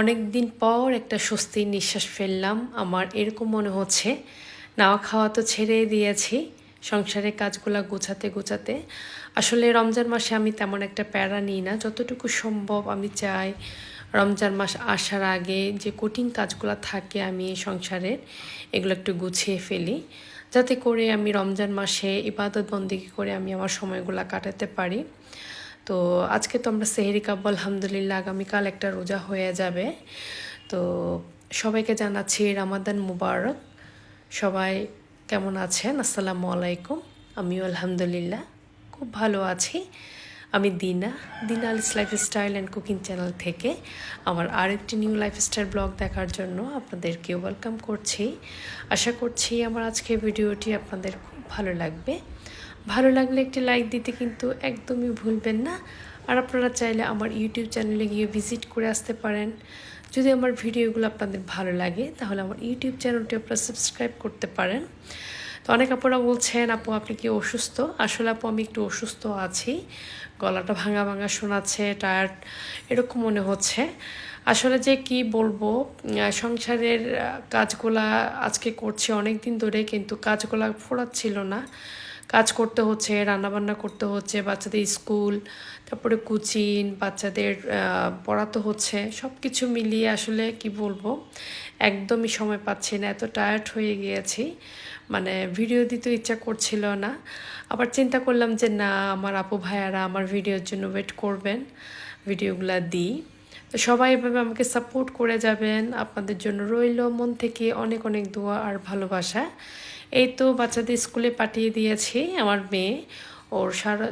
অনেক দিন পর একটা স্বস্তির নিঃশ্বাস ফেললাম। আমার এরকম মনে হচ্ছে। নাওয়া খাওয়া তো ছেড়ে দিয়েছি। সংসারের কাজগুলো গোছাতে গোছাতে। আসলে রমজান মাসে আমি তেমন একটা প্যারা নিই না। যতটুকু সম্ভব আমি চাই রমজান মাস আসার আগে যে কঠিন কাজগুলো থাকে আমি সংসারের, এগুলো একটু গুছিয়ে ফেলি। যাতে করে আমি রমজান মাসে ইবাদত বন্দিগি করে আমি আমার সময়গুলো কাটাতে পারি। তো আজকে তো আমরা সেহেরি কাব্য আলহামদুলিল্লাহ আগামীকাল একটা রোজা হয়ে যাবে। তো সবাইকে জানাচ্ছি রামাদান মুবারক। সবাই কেমন আছেন? আসসালামু আলাইকুম। আমিও আলহামদুলিল্লাহ খুব ভালো আছি। আমি Dina Dina Alice lifestyle and cooking channel থেকে আমার আরেকটি নিউ লাইফস্টাইল ব্লগ দেখার জন্য আপনাদেরকে ওয়েলকাম করছি। আশা করছি আমার আজকে ভিডিওটি আপনাদের খুব ভালো লাগবে। ভালো লাগলে একটি লাইক দিতে কিন্তু একদমই ভুলবেন না। আর আপনারা চাইলে আমার ইউটিউব চ্যানেলে গিয়ে ভিজিট করে আসতে পারেন। যদি আমার ভিডিওগুলো আপনাদের ভালো লাগে, তাহলে আমার ইউটিউব চ্যানেলটি আপনারা সাবস্ক্রাইব করতে পারেন। তো অনেক আপুরা বলছেন, আপু, আপনি কি অসুস্থ? আসলে আপু, আমি একটু অসুস্থ আছি। গলাটা ভাঙা ভাঙা শোনাচ্ছে টায়ার্ড এরকম মনে হচ্ছে। আসলে যে কি বলব সংসারের কাজগুলা আজকে করছি অনেক দিন ধরে, কিন্তু কাজগুলা ফোরাচ্ছিল না। কাজ করতে হচ্ছে, রান্নাবান্না করতে হচ্ছে, বাচ্চাদের স্কুল, তারপরে কোচিং বাচ্চাদের পড়াতে হচ্ছে সব কিছু মিলিয়ে আসলে কি বলব, একদমই সময় পাচ্ছি না, এত টায়ার্ড হয়ে গিয়েছি মানে ভিডিও দিতে ইচ্ছা করছিল না, আবার চিন্তা করলাম যে না, আমার আপু ভাইয়ারা আমার ভিডিওর জন্য ওয়েট করবেন ভিডিওগুলা দিই, তো সবাই এভাবে আমাকে সাপোর্ট করে যাবেন, আপনাদের জন্য রইল মন থেকে অনেক অনেক দোয়া আর ভালোবাসা এই তো বাচ্চাদের স্কুলে পাঠিয়ে দিয়েছি আমার মেয়ে। ওর সাড়ে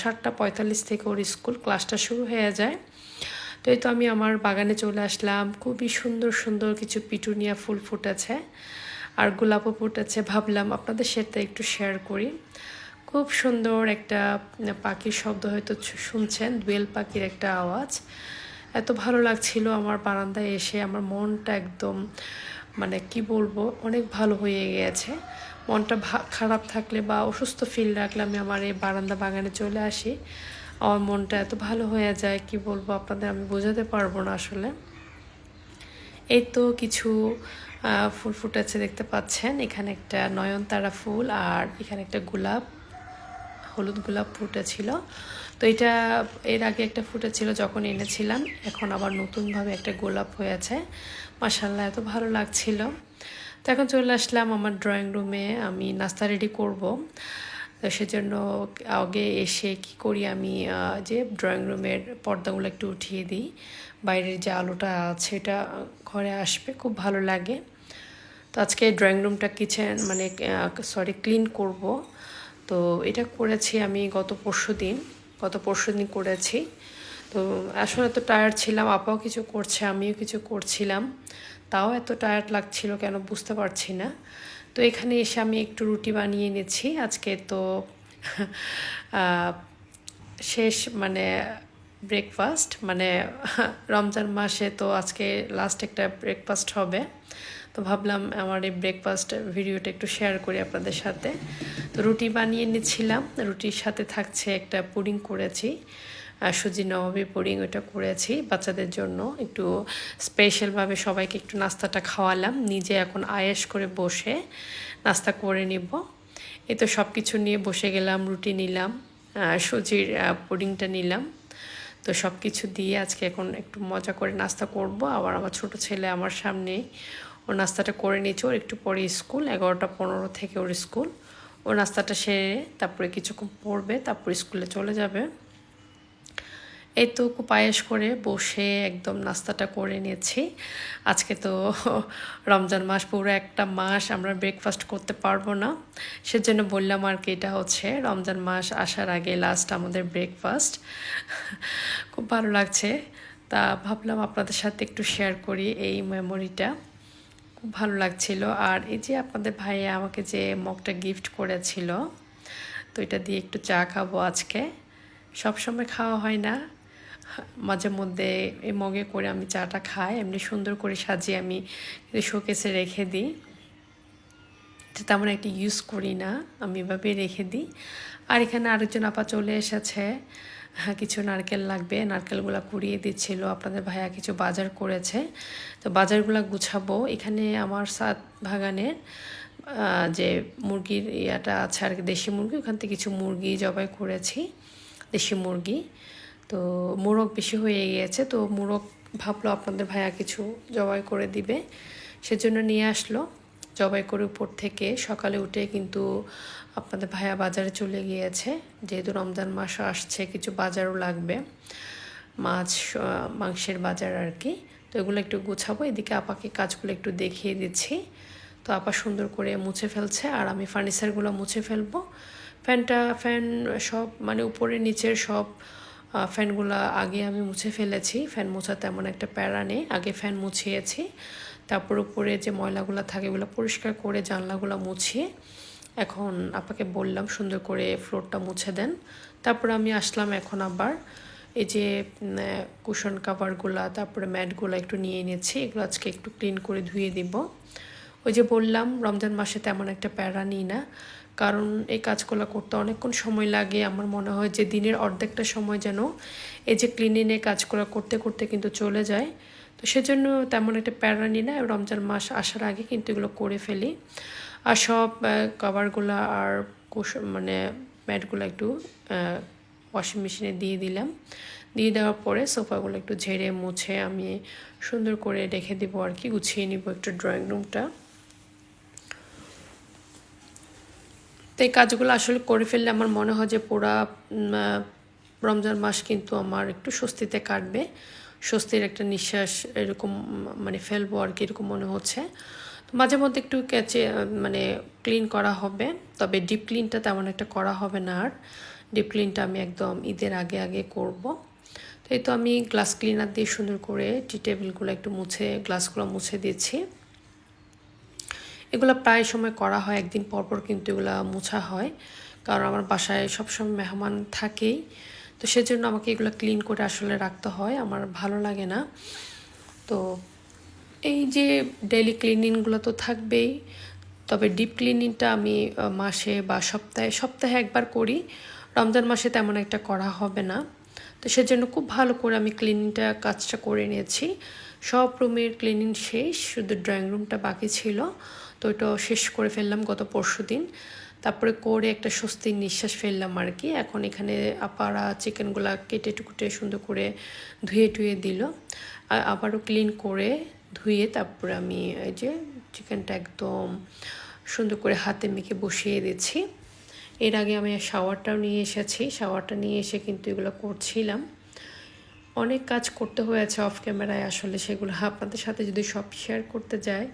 সাতটা পঁয়তাল্লিশ থেকে ওর স্কুল ক্লাসটা শুরু হয়ে যায়। তো এই তো আমি আমার বাগানে চলে আসলাম। খুবই সুন্দর সুন্দর কিছু পিটুনিয়া ফুল ফুটেছে আর গোলাপও ফুটেছে। ভাবলাম আপনাদের সাথে একটু শেয়ার করি। খুব সুন্দর একটা পাখির শব্দ হয়তো শুনছেন, দোয়েল পাখির একটা আওয়াজ। এত ভালো লাগছিল আমার বারান্দায় এসে। আমার মনটা একদম মানে কি বলব, অনেক ভালো হয়ে গিয়েছে মনটা খারাপ থাকলে বা অসুস্থ ফিল রাখলে আমি আমার এই বারান্দা বাগানে চলে আসি। আমার মনটা এত ভালো হয়ে যায়, কি বলব আপনাদের আমি বোঝাতে পারব না আসলে। এই তো কিছু ফুল ফুটেছে দেখতে পাচ্ছেন। এখানে একটা নয়নতারা ফুল আর এখানে একটা গোলাপ, হলুদ গোলাপ ফুটেছিল। তো এটা এর আগে একটা ফুটেছিল যখন এনেছিলাম, এখন আবার নতুনভাবে একটা গোলাপ হয়েছে। মাসাল্লাহ এত ভালো লাগছিল। তো এখন চলে আসলাম আমার ড্রয়িং রুমে আমি নাস্তা রেডি করব। তো সেজন্য আগে এসে কি করি আমি যে ড্রয়িং রুমের পর্দাগুলো একটু উঠিয়ে দিই। বাইরের যে আলোটা আছে এটা ঘরে আসবে, খুব ভালো লাগে। তো আজকে ড্রয়িং রুমটা কিচেন মানে সরি ক্লিন করব। তো এটা করেছি আমি গত পরশু দিন গত পরশু দিন করেছি। তো আসলে তো টায়ার্ড ছিলাম, আপাও কিছু করছে, আমিও কিছু করছিলাম। তাও এত টায়ার্ড লাগছিল কেন বুঝতে পারছি না। তো এখানে এসে আমি একটু রুটি বানিয়ে নিয়েছি আজকে তো শেষ মানে ব্রেকফাস্ট মানে রমজান মাসে তো আজকে লাস্ট একটা ব্রেকফাস্ট হবে। তো ভাবলাম আমার এই ব্রেকফাস্ট ভিডিওটা একটু শেয়ার করি আপনাদের সাথে। তো রুটি বানিয়ে নিচ্ছিলাম রুটির সাথে থাকছে একটা পুডিং করেছি। সুজি নবাবী পুডিং ওইটা করেছি বাচ্চাদের জন্য। একটু স্পেশালভাবে সবাইকে একটু নাস্তাটা খাওয়ালাম। নিজে এখন আয়েস করে বসে নাস্তা করে নিব। এই তো সব কিছু নিয়ে বসে গেলাম, রুটি নিলাম সুজির পুডিংটা নিলাম। তো সব কিছু দিয়ে আজকে এখন একটু মজা করে নাস্তা করব। আবার আমার ছোট ছেলে আমার সামনে ও নাস্তাটা করে নিয়েছে। ওর একটু পরে স্কুল, এগারোটা পনেরো থেকে ওর স্কুল। ও নাস্তাটা সেরে তারপরে কিছুক্ষণ পড়বে, তারপর স্কুলে চলে যাবে। এই তো পায়েস করে বসে একদম নাস্তাটা করে নিয়েছি। আজকে তো রমজান মাস, পুরো একটা মাস আমরা ব্রেকফাস্ট করতে পারব না। সেজন্য বললাম আর কি, এটা হচ্ছে রমজান মাস আসার আগে লাস্ট আমাদের ব্রেকফাস্ট খুব ভালো লাগছে। তা ভাবলাম আপনাদের সাথে একটু শেয়ার করি এই মেমোরিটা খুব ভালো লাগছিল। আর এই যে আপনাদের ভাইয়া আমাকে যে মগটা গিফট করেছিল, তো এটা দিয়ে একটু চা খাব আজকে। সবসময় খাওয়া হয় না। মাঝে মধ্যে এই মগে করে আমি চাটা খাই, এমনি সুন্দর করে সাজিয়ে আমি শোকেসে রেখে দিই। তেমন একটা ইউজ করি না, আমি এভাবে রেখে দিই। আর এখানে আরেকজন আপা চলে এসেছে। হ্যাঁ কিছু নারকেল লাগবে, নারকেলগুলো কুড়িয়ে দিচ্ছিল। আপনাদের ভাইয়া কিছু বাজার করেছে। তো বাজারগুলো গুছাবো। এখানে আমার সাত বাগানের যে মুরগির ইয়াটা আছে আর কি, দেশি মুরগি, ওখান থেকে কিছু মুরগি জবাই করেছি, দেশি মুরগি। তো মোরগ বেশি হয়ে গিয়েছে, তো মোরগ ভাবলো আপনাদের ভাইয়া কিছু জবাই করে দিবে। সেজন্য নিয়ে আসলো। জবাই করে উপর থেকে সকালে উঠে কিন্তু আপনাদের ভাইয়া বাজারে চলে গিয়েছে। যেহেতু রমজান মাস আসছে, কিছু বাজারও লাগবে, মাছ মাংসের বাজার আর কি। তো এগুলো একটু গুছাবো, এদিকে আপাকে কাজগুলো একটু দেখিয়ে দিচ্ছি। তো আপা সুন্দর করে মুছে ফেলছে, আর আমি ফার্নিচারগুলো মুছে ফেলব। ফ্যানটা, ফ্যান সব মানে উপরে, নিচের সব ফ্যানগুলো আগে আমি মুছে ফেলেছি। ফ্যান মোছা তেমন একটা প্যারা নেই। আগে ফ্যান মুছিয়েছি। তারপর উপরে যে ময়লাগুলো থাকে ওগুলো পরিষ্কার করে জানলাগুলো মুছিয়ে এখন আপাকে বললাম, সুন্দর করে ফ্লোরটা মুছে দেন। তারপর আমি আসলাম এখন আবার। এই যে কুশন কাভারগুলা, তারপরে ম্যাটগুলো একটু নিয়ে নিয়েছি এগুলো আজকে একটু ক্লিন করে ধুয়ে দিব। ওই যে বললাম, রমজান মাসে তেমন একটা প্যারা নিই না। কারণ এই কাজগুলো করতে অনেকক্ষণ সময় লাগে। আমার মনে হয় যে দিনের অর্ধেকটা সময় যেন এই যে ক্লিনিংয়ের কাজগুলো করতে করতে কিন্তু চলে যায়। তো সেজন্য তেমন একটা প্যারা নিই না, রমজান মাস আসার আগে কিন্তু এগুলো করে ফেলি। আর সব কভারগুলো আর মানে ম্যাটগুলো একটু ওয়াশিং মেশিনে দিয়ে দিলাম। দিয়ে দেওয়ার পরে সোফাগুলো একটু ঝেড়ে, মুছে আমি সুন্দর করে রেখে দিব আর কি, গুছিয়ে নিব একটু ড্রয়িং রুমটা এই কাজগুলো আসলে করে ফেললে আমার মনে হয় যে পুরা রমজান মাস কিন্তু আমার একটু স্বস্তিতে কাটবে। স্বস্তির একটা নিঃশ্বাস এরকম মানে ফেলব আর কি এরকম মনে হচ্ছে। তো মাঝে মধ্যে একটু ক্যাচে মানে ক্লিন করা হবে, তবে ডিপ ক্লিনটা তেমন একটা করা হবে না আর। ডিপ ক্লিনটা আমি একদম ঈদের আগে আগে করব। তো এই তো আমি গ্লাস ক্লিনার দিয়ে সুন্দর করে টি টেবিলগুলো একটু মুছে গ্লাসগুলো মুছে দিচ্ছি এগুলো প্রায় সময় করা হয়, একদিন পর পর কিন্তু এগুলো মোছা হয়। কারণ আমার বাসায় সবসময় মেহমান থাকেই। তো সেজন্য আমাকে এগুলো ক্লিন করে আসলে রাখতে হয়, আমার ভালো লাগে না। তো এই যে ডেলি ক্লিনিংগুলো তো থাকবেই, তবে ডিপ ক্লিনিংটা আমি মাসে বা সপ্তাহে সপ্তাহে একবার করি। রমজান মাসে তেমন একটা করা হবে না। তো সেজন্য খুব ভালো করে আমি ক্লিনিংটা কাজটা করে নিয়েছি। সব রুমের ক্লিনিং শেষ, শুধু ড্রয়িং রুমটা বাকি ছিল। তো ওইটাও শেষ করে ফেললাম গত পরশু দিন। তারপরে করে একটা স্বস্তির নিঃশ্বাস ফেললাম আর কি। এখন এখানে আপারা চিকেনগুলা কেটে টুকুটে সুন্দর করে ধুয়ে টুয়ে দিল। আবারও ক্লিন করে ধুয়ে তারপরে আমি এই যে চিকেনটা একদম সুন্দর করে হাতে মেখে বসিয়ে দিচ্ছি। এর আগে আমি শাওয়ারটাও নিয়ে এসেছি। শাওয়ারটা নিয়ে এসে কিন্তু এগুলো করছিলাম। অনেক কাজ করতে হয়েছে অফ ক্যামেরায়। আসলে সেগুলো আপনাদের সাথে যদি সব শেয়ার করতে যাই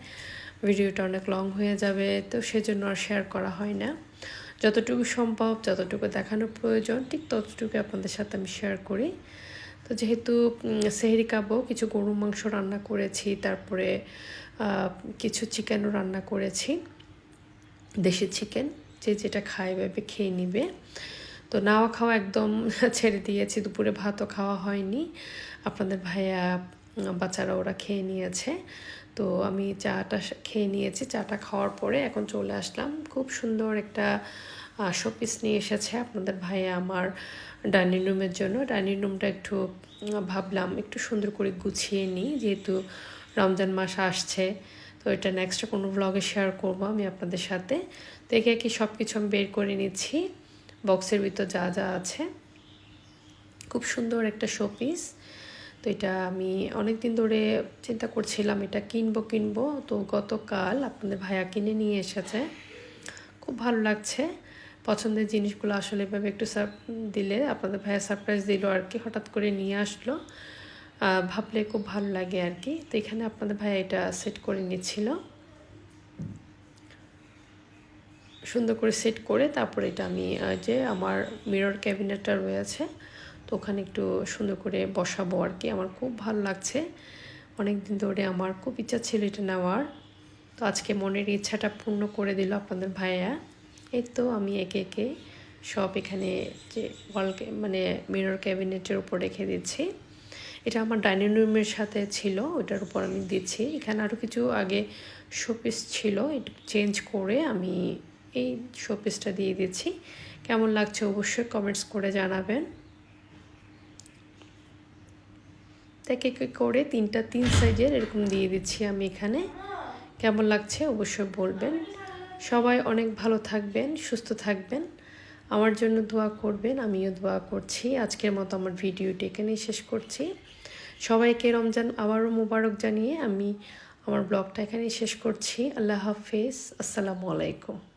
ভিডিওটা অনেক লং হয়ে যাবে, তো সেজন্য আর শেয়ার করা হয় না। যতটুকু সম্ভব, যতটুকু দেখানোর প্রয়োজন, ঠিক ততটুকু আপনাদের সাথে আমি শেয়ার করি। তো যেহেতু সেহরি কাবো, কিছু গরু মাংস রান্না করেছি, তারপরে কিছু চিকেনও রান্না করেছি, দেশি চিকেন যে যেটা খায় ভাবে খেয়ে নিবে। তো নাওয়া খাওয়া একদম ছেড়ে দিয়েছি, দুপুরে ভাতও খাওয়া হয়নি। আপনাদের ভাইয়া, বাচ্চারা ওরা খেয়ে নিয়েছে। তো আমি চাটা খেয়ে নিয়েছি। চাটা খাওয়ার পরে এখন চলে আসলাম। খুব সুন্দর একটা শোপিস নিয়ে এসেছে আপনাদের ভাইয়া আমার ডাইনিং রুমের জন্য। ডাইনিং রুমটা একটু ভাবলাম একটু সুন্দর করে গুছিয়ে নিই, যেহেতু রমজান মাস আসছে। তো এটা নেক্সট কোনো ব্লগে শেয়ার করব আমি আপনাদের সাথে। তো একে সব কিছু আমি বের করে নিচ্ছি। বক্সের ভিতর যা যা আছে। খুব সুন্দর একটা শোপিস। তো এটা আমি অনেক দিন ধরে চিন্তা করছিলাম, এটা কিনবো কিনবো। তো গতকাল আপনাদের ভাইয়া কিনে নিয়ে এসেছে। খুব ভালো লাগছে। পছন্দের জিনিসগুলো আসলে এভাবে একটু দিলে আপনাদের ভাইয়া সারপ্রাইজ দিল আর কি, হঠাৎ করে নিয়ে আসলো। ভাবলে খুব ভালো লাগে আর কি। তো এখানে আপনাদের ভাইয়া এটা সেট করে নিচ্ছিল। সুন্দর করে সেট করে তারপরে এটা আমি যে আমার মিরর ক্যাবিনেটটা রয়েছে তো ওখানে একটু সুন্দর করে বসাবো আর কি। আমার খুব ভালো লাগছে। অনেক দিন ধরে আমার খুব ইচ্ছা ছিল এটা নেওয়ার। তো আজকে মনের ইচ্ছাটা পূর্ণ করে দিল আপনাদের ভাইয়া। এই তো আমি একে একে সব এখানে যে ওয়াল মানে মিরর ক্যাবিনেটের উপর রেখে দিচ্ছি। এটা আমার ডাইনিং রুমের সাথে ছিল ওটার উপর আমি দিচ্ছি। এখানে আরও কিছু আগে শোপিস ছিল একটু চেঞ্জ করে আমি এই শোপিসটা দিয়ে দিচ্ছি। কেমন লাগছে অবশ্যই কমেন্টস করে জানাবেন। এক এক করে তিনটা তিন সাইজের এরকম দিয়ে দিচ্ছি আমি এখানে। কেমন লাগছে অবশ্যই বলবেন। সবাই অনেক ভালো থাকবেন, সুস্থ থাকবেন। আমার জন্য দোয়া করবেন, আমিও দোয়া করছি। আজকের মতো আমার ভিডিওটি এখানেই শেষ করছি। সবাইকে রমজান আবারও মোবারক জানিয়ে আমি আমার ব্লগটা এখানেই শেষ করছি। আল্লাহ হাফেজ। আসসালামু আলাইকুম।